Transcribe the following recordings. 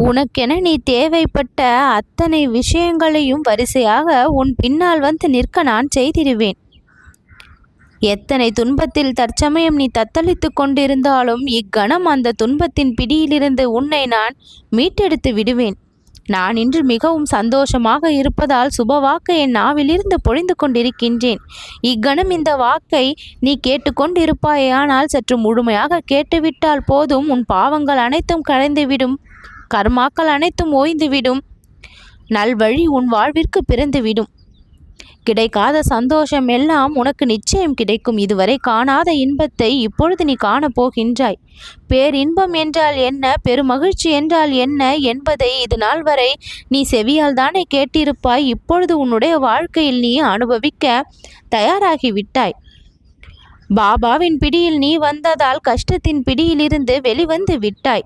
உனக்கென நீ தேவைப்பட்ட அத்தனை விஷயங்களையும் வரிசையாக உன் பின்னால் வந்து நிற்க நான் செய்திடுவேன். எத்தனை துன்பத்தில் தற்சமயம் நீ தத்தளித்து கொண்டிருந்தாலும் இக்கணம் அந்த துன்பத்தின் பிடியிலிருந்து உன்னை நான் மீட்டெடுத்து விடுவேன். நான் இன்று மிகவும் சந்தோஷமாக இருப்பதால் சுபவாக்கை என் நாவிலிருந்து பொழிந்து கொண்டிருக்கின்றேன். இக்கணம் இந்த வாக்கை நீ கேட்டுக்கொண்டிருப்பாயானால் சற்று முழுமையாக கேட்டுவிட்டால் போதும். உன் பாவங்கள் அனைத்தும் கலைந்துவிடும். கர்மாக்கள் அனைத்தும் ஓய்ந்துவிடும். நல்வழி உன் வாழ்விற்கு பிறந்துவிடும். கிடைக்காத சந்தோஷம் எல்லாம் உனக்கு நிச்சயம் கிடைக்கும். இதுவரை காணாத இன்பத்தை இப்பொழுது நீ காணப்போகின்றாய் பேரின்பம் என்றால் என்ன? பெருமகிழ்ச்சி என்றால் என்ன? என்பதை இது நாள் வரை நீ செவியால் தானே கேட்டிருப்பாய். இப்பொழுது உன்னுடைய வாழ்க்கையில் நீ அனுபவிக்க தயாராகிவிட்டாய். பாபாவின் பிடியில் நீ வந்ததால் கஷ்டத்தின் பிடியிலிருந்து வெளிவந்து விட்டாய்.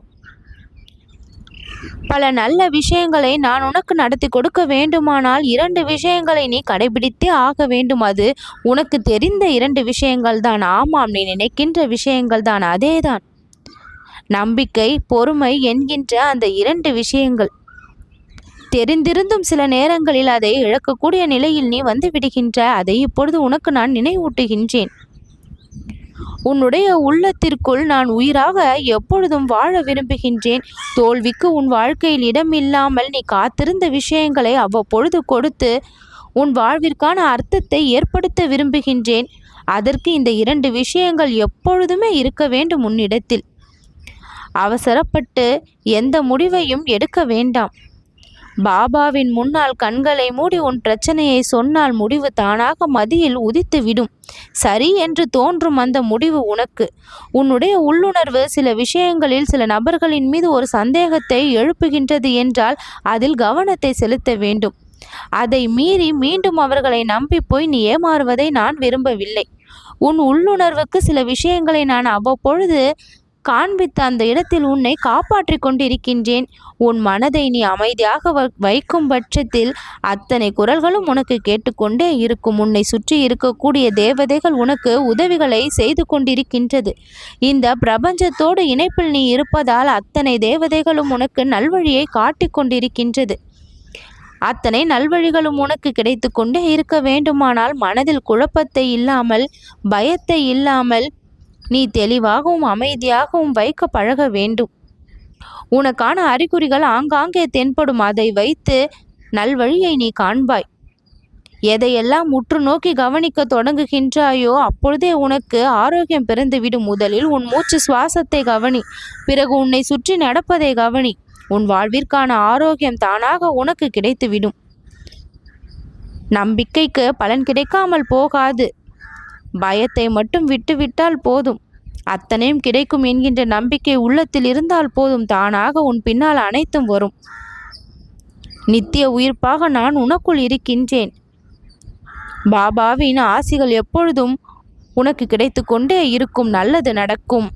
பல நல்ல விஷயங்களை நான் உனக்கு நடத்தி கொடுக்க வேண்டுமானால் இரண்டு விஷயங்களை நீ கடைபிடித்தே ஆக வேண்டும். அது உனக்கு தெரிந்த இரண்டு விஷயங்கள் தான். ஆமாம் நீ நினைக்கின்ற விஷயங்கள் தான். அதேதான் நம்பிக்கை பொறுமை என்கின்ற அந்த இரண்டு விஷயங்கள். தெரிந்திருந்தும் சில நேரங்களில் அதை இழக்கக்கூடிய நிலையில் நீ வந்து விடுகின்ற. அதை இப்பொழுது உனக்கு நான் நினைவூட்டுகின்றேன். உன்னுடைய உள்ளத்திற்குள் நான் உயிராக எப்பொழுதும் வாழ விரும்புகின்றேன். தோல்விக்கு உன் வாழ்க்கையில் இடமில்லாமல் நீ காத்திருந்த விஷயங்களை அவ்வப்பொழுது கொடுத்து உன் வாழ்விற்கான அர்த்தத்தை ஏற்படுத்த விரும்புகின்றேன். அதற்கு இந்த இரண்டு விஷயங்கள் எப்பொழுதுமே இருக்க வேண்டும் உன்னிடத்தில். அவசரப்பட்டு எந்த முடிவையும் எடுக்க வேண்டாம். பாபாவின் முன்னால் கண்களை மூடி உன் பிரச்சனையை சொன்னால் முடிவு தானாக மதியில் உதித்து விடும் சரி என்று தோன்றும் அந்த முடிவு உனக்கு. உன்னுடைய உள்ளுணர்வு சில விஷயங்களில் சில நபர்களின் மீது ஒரு சந்தேகத்தை எழுப்புகின்றது என்றால் அதில் கவனத்தை செலுத்த வேண்டும். அதை மீறி மீண்டும் அவர்களை நம்பி போய் நீ ஏமாறுவதை நான் விரும்பவில்லை. உன் உள்ளுணர்வுக்கு சில விஷயங்களை நான் அவ்வப்பொழுது காண்பித்த அந்த இடத்தில் உன்னை காப்பாற்றிக் கொண்டிருக்கின்றேன். உன் மனதை நீ அமைதியாக வைக்கும் பட்சத்தில் அத்தனை குரல்களும் உனக்கு கேட்டுக்கொண்டே இருக்கும். உன்னை சுற்றி இருக்கக்கூடிய தேவதைகள் உனக்கு உதவிகளை செய்து கொண்டிருக்கின்றது. இந்த பிரபஞ்சத்தோடு இணைப்பில் நீ இருப்பதால் அத்தனை தேவதைகளும் உனக்கு நல்வழியை காட்டிக் கொண்டிருக்கின்றது. அத்தனை நல்வழிகளும் உனக்கு கிடைத்து கொண்டே இருக்க வேண்டுமானால் மனதில் குழப்பத்தை இல்லாமல் பயத்தை இல்லாமல் நீ தெளிவாகவும் அமைதியாகவும் வைக்க பழக வேண்டும். உனக்கான அறிகுறிகள் ஆங்காங்கே தென்படும். அதை வைத்து நல்வழியை நீ காண்பாய். எதையெல்லாம் உற்று நோக்கி கவனிக்க தொடங்குகின்றாயோ அப்பொழுதே உனக்கு ஆரோக்கியம் பிறந்துவிடும். முதலில் உன் மூச்சு சுவாசத்தை கவனி. பிறகு உன்னை சுற்றி நடப்பதை கவனி. உன் வாழ்விற்கான ஆரோக்கியம் தானாக உனக்கு கிடைத்துவிடும். நம்பிக்கைக்கு பலன் கிடைக்காமல் போகாது. பயத்தை மட்டும் விட்டுவிட்டால் போதும். அத்தனையும் கிடைக்கும் என்கின்ற நம்பிக்கை உள்ளத்தில் இருந்தால் போதும். தானாக உன் பின்னால் அனைத்தும் வரும். நித்திய உயிர்ப்பாக நான் உனக்குள் இருக்கின்றேன். பாபாவின் ஆசிகள் எப்பொழுதும் உனக்கு கிடைத்து கொண்டே இருக்கும். நல்லது நடக்கும்.